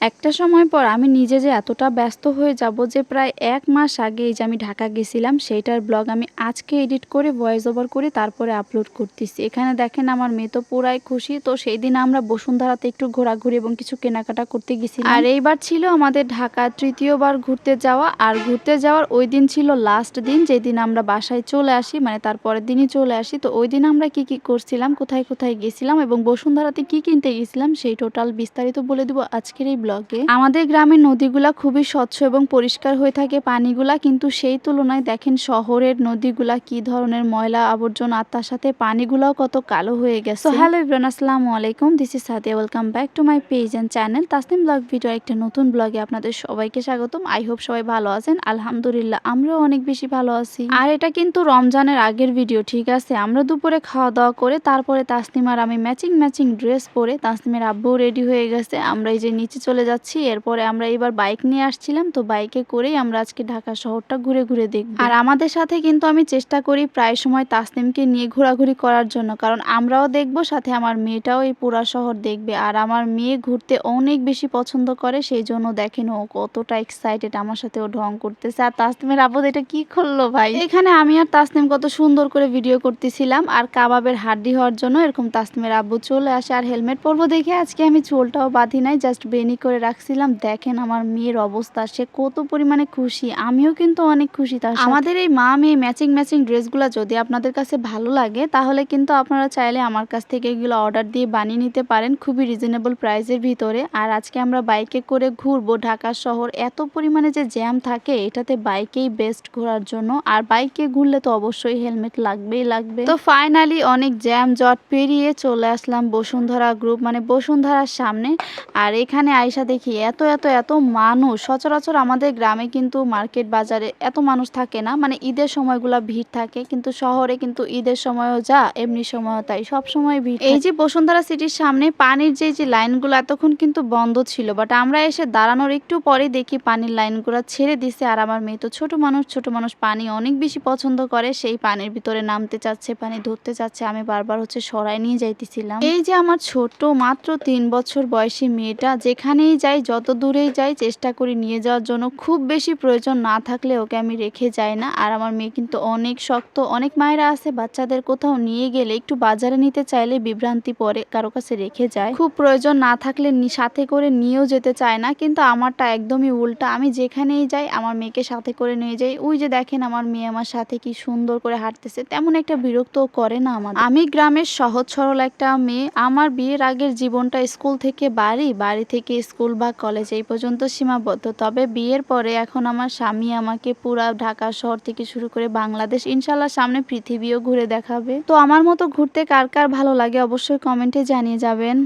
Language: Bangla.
একটা সময় পর আমি নিজে যে এতটা ব্যস্ত হয়ে যাব যে প্রায় এক মাস আগে যে আমি ঢাকা গেছিলাম, সেইটার ব্লগ আমি আজকে এডিট করে ভয়েস ওভার করে তারপরে আপলোড করতেছি। এখানে দেখেন আমার মেয়ে তো পুরাই খুশি। তো সেই দিন আমরা বসুন্ধরাতে একটু ঘোরাঘুরি এবং কিছু কেনাকাটা করতে গেছি আর এইবার ছিল আমাদের ঢাকা তৃতীয়বার ঘুরতে যাওয়া। আর ঘুরতে যাওয়ার ওই দিন ছিল লাস্ট দিন, যেদিন আমরা বাসায় চলে আসি মানে তারপরের দিনই চলে আসি। তো ওই দিন আমরা কি কি করছিলাম, কোথায় কোথায় গেছিলাম এবং বসুন্ধরাতে কি কিনতে গেছিলাম, সেই টোটাল বিস্তারিত বলে দেবো আজকের এই ব্লগে আমাদের গ্রামের নদীগুলা খুবই স্বচ্ছ এবং পরিষ্কার হয়ে থাকে পানিগুলা কিন্তু সেই তুলনায় দেখেন শহরের নদীগুলা কি ধরনের ময়লা আবর্জনা আর তার সাথে পানিগুলাও কত কালো হয়ে গেছে। হ্যালো ইব্রান আসসালামু আলাইকুম this is Sadia welcome back to my page and channel Tasnim blog video একটা নতুন ব্লগে আপনাদের সবাইকে স্বাগতম আই হোপ সবাই ভালো আছেন আলহামদুলিল্লাহ আমরাও অনেক বেশি ভালো আছি। আর এটা কিন্তু রমজানের আগের ভিডিও ঠিক আছে আমরা দুপুরে খাওয়া দাওয়া করে তারপরে তাসনিম আর আমি ম্যাচিং ম্যাচিং ড্রেস পরে তাসনিমের আব্বু রেডি হয়ে গেছে আমরা এই যে নিচে চলে যাচ্ছি। এরপরে আমরা এবার বাইক নিয়ে আসছিলাম। তো বাইকে করেই আমরা আজকে ঢাকা শহরটা ঘুরে ঘুরে দেখব। আর আমাদের সাথে কিন্তু আমি চেষ্টা করি প্রায় সময় তাসনিমকে নিয়ে ঘোরাঘুরি করার জন্য। কারণ আমরাও দেখব, সাথে আমার মেয়েটাও এই পুরা শহর দেখবে। আর আমার মেয়ে ঘুরতে অনেক বেশি পছন্দ করে, সেই জন্য দেখেন ও কতটা এক্সাইটেড আমার সাথে ও ঢং করতেছে। আর তাসনিমের আব্বু এটা কি করল ভাই? এখানে আমি আর তাসনিম কত সুন্দর করে ভিডিও করতেছিলাম। আর কাবাবের হাড্ডি হওয়ার জন্য এরকম তাসনিমের আব্বু চলে আসে। আর হেলমেট পরবো দেখে আজকে আমি চুলটাও বাঁধি নাই জাস্ট বেনি করে রাখছিলাম। দেখেন আমার মেয়ের অবস্থা, সে কত পরিমাণে খুশি। আমিও কিন্তু অনেক খুশি তার আমাদের এই মা মেয়ে ম্যাচিং ম্যাচিং ড্রেসগুলো যদি আপনাদের কাছে ভালো লাগে, তাহলে কিন্তু আপনারা চাইলে আমার কাছ থেকে এগুলো অর্ডার দিয়ে বানিয়ে নিতে পারেন খুবই রিজনেবল প্রাইসের ভিতরে। আর আজকে আমরা বাইকে করে ঘুরবো ঢাকা শহর। এত পরিমাণে যে জ্যাম থাকে, এটাতে বাইকেই বেস্ট ঘোরার জন্য। আর বাইকে ঘুরলে তো অবশ্যই হেলমেট লাগবেই লাগবে। তো ফাইনালি অনেক জ্যাম জট পেরিয়ে চলে আসলাম বসুন্ধরা গ্রুপ মানে বসুন্ধরার সামনে। আর এখানে আয়সা দেখি এত এত এত মানুষ। সচরাচর আমাদের গ্রামে কিন্তু মার্কেট বাজারে এত মানুষ থাকে না। মানে ঈদের সময়গুলা ভিড় থাকে কিন্তু শহরে কিন্তু ঈদের সময়ও যা এমনি সময়ও তাই সব সময় ভিড় এই যে বসুন্ধরা সিটির সামনে পানির যে যে লাইনগুলো এতক্ষণ কিন্তু বন্ধ ছিল বাট আমরা এসে দাঁড়ানোর একটু পরে দেখি পানির লাইনগুলো ছেড়ে দিছে। আর আমার মেয়ে তো ছোট মানুষ ছোট মানুষ পানি অনেক বেশি পছন্দ করে সেই পানির ভিতরে নামতে চাচ্ছে পানি ধরতে চাচ্ছে। আমি বারবার হচ্ছে সরাই নিয়ে যাইতেছিলাম। এই যে আমার ছোট মাত্র তিন বছর বয়সী মেয়েটা যেখানেই যাই, যত দূরেই যাই চেষ্টা করি নিয়ে যাওয়ার জন্য। খুব বেশি প্রয়োজন না থাকলে ওকে আমি রেখে যাই না। আর আমার মেয়ে কিন্তু অনেক শক্ত, অনেক মায়েরা আছে, বাচ্চাদের কোথাও নিয়ে গেলে একটু বাজারে নিতে চাইলে বিভ্রান্তি পরে কারও কাছে রেখে যায়। খুব প্রয়োজন না থাকলে সাথে করে নিয়েও যেতে চায় না, কিন্তু আমারটা একদমই উল্টা। আমি যেখানেই যাই, আমার মেয়েকে সাথে করে নিয়ে যাই। ওই যে দেখেন আমার মেয়ে আমার সাথে কি সুন্দর করে হাঁটতেছে, তেমন একটা বিরক্ত করে না আমার আমি গ্রামের সহজ সরল একটা মেয়ে। আমার বিয়ের আগের জীবনটা স্কুল থেকে বাড়ি বাড়ি থেকে স্কুল বা কলেজ এই পর্যন্ত সীমাবদ্ধ। তবে বিয়ের পরে এখন আমার স্বামী আমাকে পুরা ঢাকা শহর থেকে শুরু করে বাংলাদেশ ইনশাল্লাহ সামনে পৃথিবীও ঘুরে দেখাবে। তো আমার মতো ঘুরতে কার কার ভালো লাগে অবশ্যই কমেন্টে জানিয়ে যাবেন।